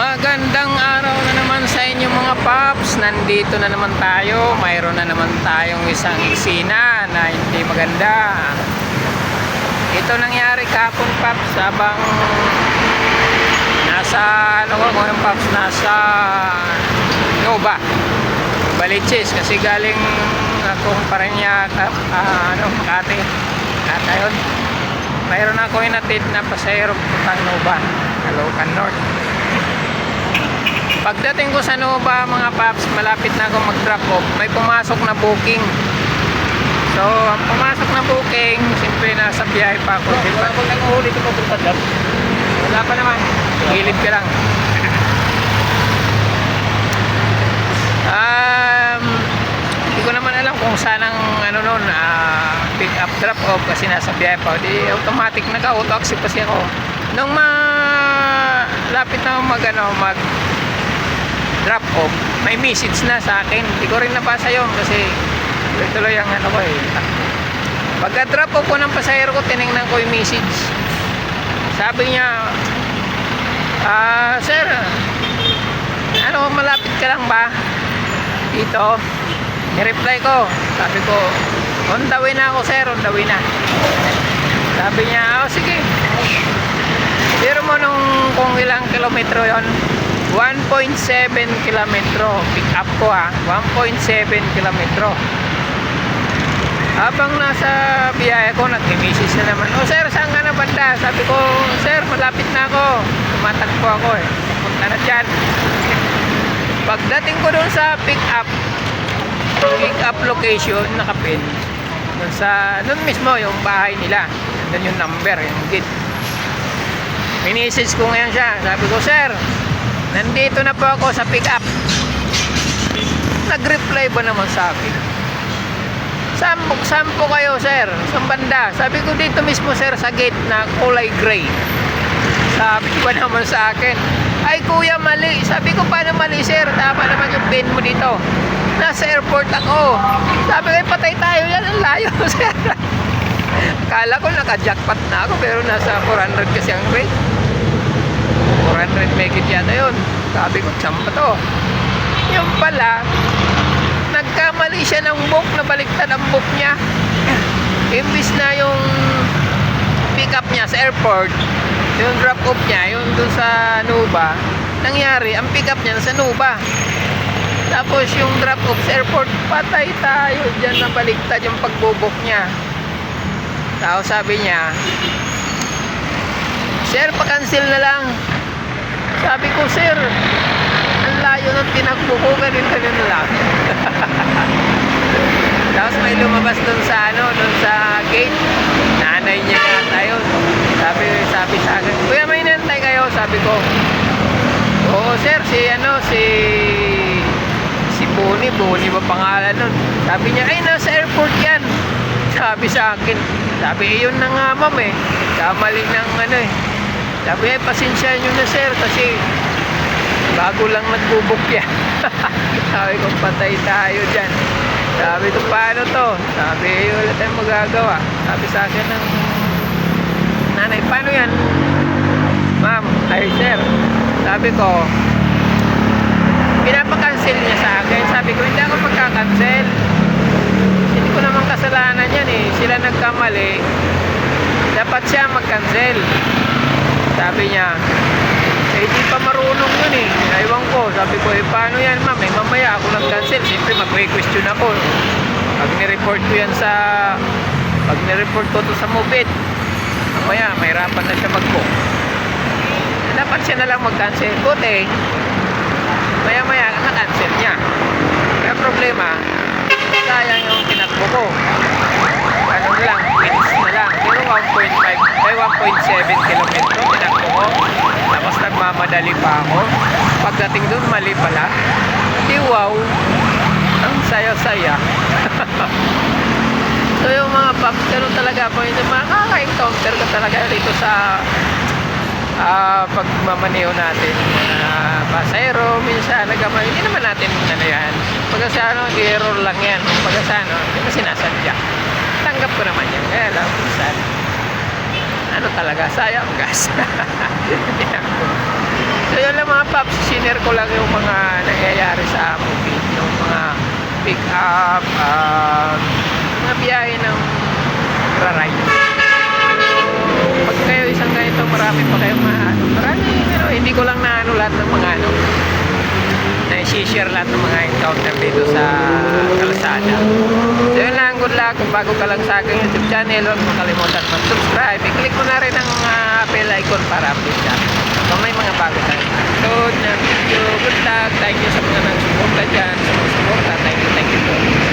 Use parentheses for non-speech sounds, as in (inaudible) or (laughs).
Magandang araw na naman sa inyo mga paps. Nandito na naman tayo. Mayroon na naman tayong isang eksena na hindi maganda. Ito nangyari kapon paps habang nasa ano ko yung paps nasa Nova. Baliches kasi galing akong Paranaque ah, ano Makati. At ayun. Mayroon ako inatid na pasahero pang Nova. Caloocan North. Pagdating ko sa Nova mga paps, malapit na ako mag-drop off. May pumasok na booking. So, ang pumasok na booking, siyempre nasa biyahe pa ako. Di ba? Kung nang uhuli ito papunta dyan, Wala pa naman. Gilid ka lang. Um, hindi ko naman alam kung saan ang ano nun, ah, pick up drop off kasi nasa biyahe pa. Di automatic nag-auto taxi kasi ako. Nung malapit na ako mag ano, mag drop off, may message na sa akin. Hindi ko rin nabasa yun kasi tuloy-tuloy ang ano ko eh. Pagka drop off ko ng pasahero ko, tinignan ko yung message. Sabi niya, ah, sir, ano, malapit ka lang ba? Dito. Ni-reply ko. Sabi ko, on the way na ako, sir, on the way na. Sabi niya, oh, sige. Pero mo nung kung ilang kilometro yon 1.7 kilometro. Pick up ko ha. 1.7 kilometro. Habang nasa biyahe ko, nag-message na naman. Oh sir, saan ka na banda? Sabi ko, sir, malapit na ako. Tumatagpo ako eh. Punta na dyan. Pagdating ko doon sa pick up, pick up location, nakapin. Doon sa, doon mismo, yung bahay nila. Doon yung number, yung gate. Minisage ko ngayon siya. Sabi ko, sir, nandito na po ako sa pick up. Nag-reply ba naman sa akin? Saan saan po kayo, sir? Saan banda? Sabi ko dito mismo, sir, sa gate na kulay gray. Sabi ko naman sa akin, ay kuya, mali. Sabi ko, paano mali, sir? Tama naman yung pin mo dito. Nasa airport ako. Sabi ko, "Eh, patay tayo yan. Ang layo, (laughs) sir. Kala ko naka-jackpot na ako, pero nasa 400 kasi ang rate. 400 megit yata yun. Sabi ko, tsamba to. Yung pala, nagkamali siya ng book, nabaliktad ang book niya. Imbis na yung pick up niya sa airport, yung drop off niya, yung dun sa Nuba, nangyari, ang pick up niya nasa Nuba. Tapos yung drop off sa airport, patay tayo dyan na baliktad yung pagbubok niya. Tapos sabi niya, Sir, pa-cancel na lang. Sabi ko, Sir, ang layo ng tinakbo ko, ganun ganun lang. (laughs) Tapos may lumabas dun sa ano, dun sa gate. Nanay niya yata yun. Sabi, sabi sa akin, Kuya, may nantay kayo? Sabi ko, Oo, sir, si ano, si si Boni, Boni ba pangalan nun? Sabi niya, ay, nasa airport yan. (laughs) Sabi sa akin, sabi, yun na nga, ma'am eh. Kamali ng ano eh. Sabi, eh, pasensya nyo na, sir, kasi bago lang nagbubuk yan. (laughs) Sabi ko, patay tayo dyan. Sabi ko, paano to? Sabi, eh, wala tayong magagawa. Sabi sa akin ng nanay, paano yan? Ma'am, ay sir. Sabi ko, pinapakancel niya sa akin. Sabi ko, hindi ako magkakancel. Hindi ko naman kasalanan yan eh. Sila nagkamali. Dapat siya mag-cancel. Sabi niya, eh di pa marunong yun eh. Aywan ko. Sabi ko, eh paano yan ma'am? Eh mamaya ako nag-cancel. Siyempre mag-question ako. Pag ni-report ko yan sa... Pag ni-report ko to sa Mobit, mamaya mahirapan na siya mag-book. Dapat siya na lang mag-cancel. Buti, maya maya na-cancel niya. Kaya problema, sayang yung tinakbo ko. Ano na lang, minutes na lang. Pero 1.5, ay 1.7 kilometro tinakbo ko. Tapos nagmamadali pa ako. Pagdating doon, mali pala. Di wow, ang saya-saya. (laughs) so yung mga paps, ganun talaga po. Yung makaka-encounter ka talaga dito sa ah pagmamaneho natin uh, pasero minsan nagkamali hindi naman natin ano yan pagka sa ano error lang yan pagka sa ano hindi na sinasadya tanggap ko naman yan kaya lang minsan ano talaga sayang gas (laughs) so yun lang mga paps sinishare ko lang yung mga nangyayari sa bukid, yung mga pick up, ah, mga biyahe ng raride. Pag kayo isang ganito, marami pa kayong maano. Marami, ano, hindi ko lang naano lahat ng mga ano, na share lahat ng mga encounter dito sa kalsada. So yun lang, good luck. Kung bago ka lang sa aking YouTube channel, huwag mo kalimutan mag-subscribe. I-click mo na rin ang ah, bell icon para update ka. Kung may mga bago tayong upload na video, good luck. Thank you sa mga nagsuporta dyan. Sa mga suporta, thank you, thank you.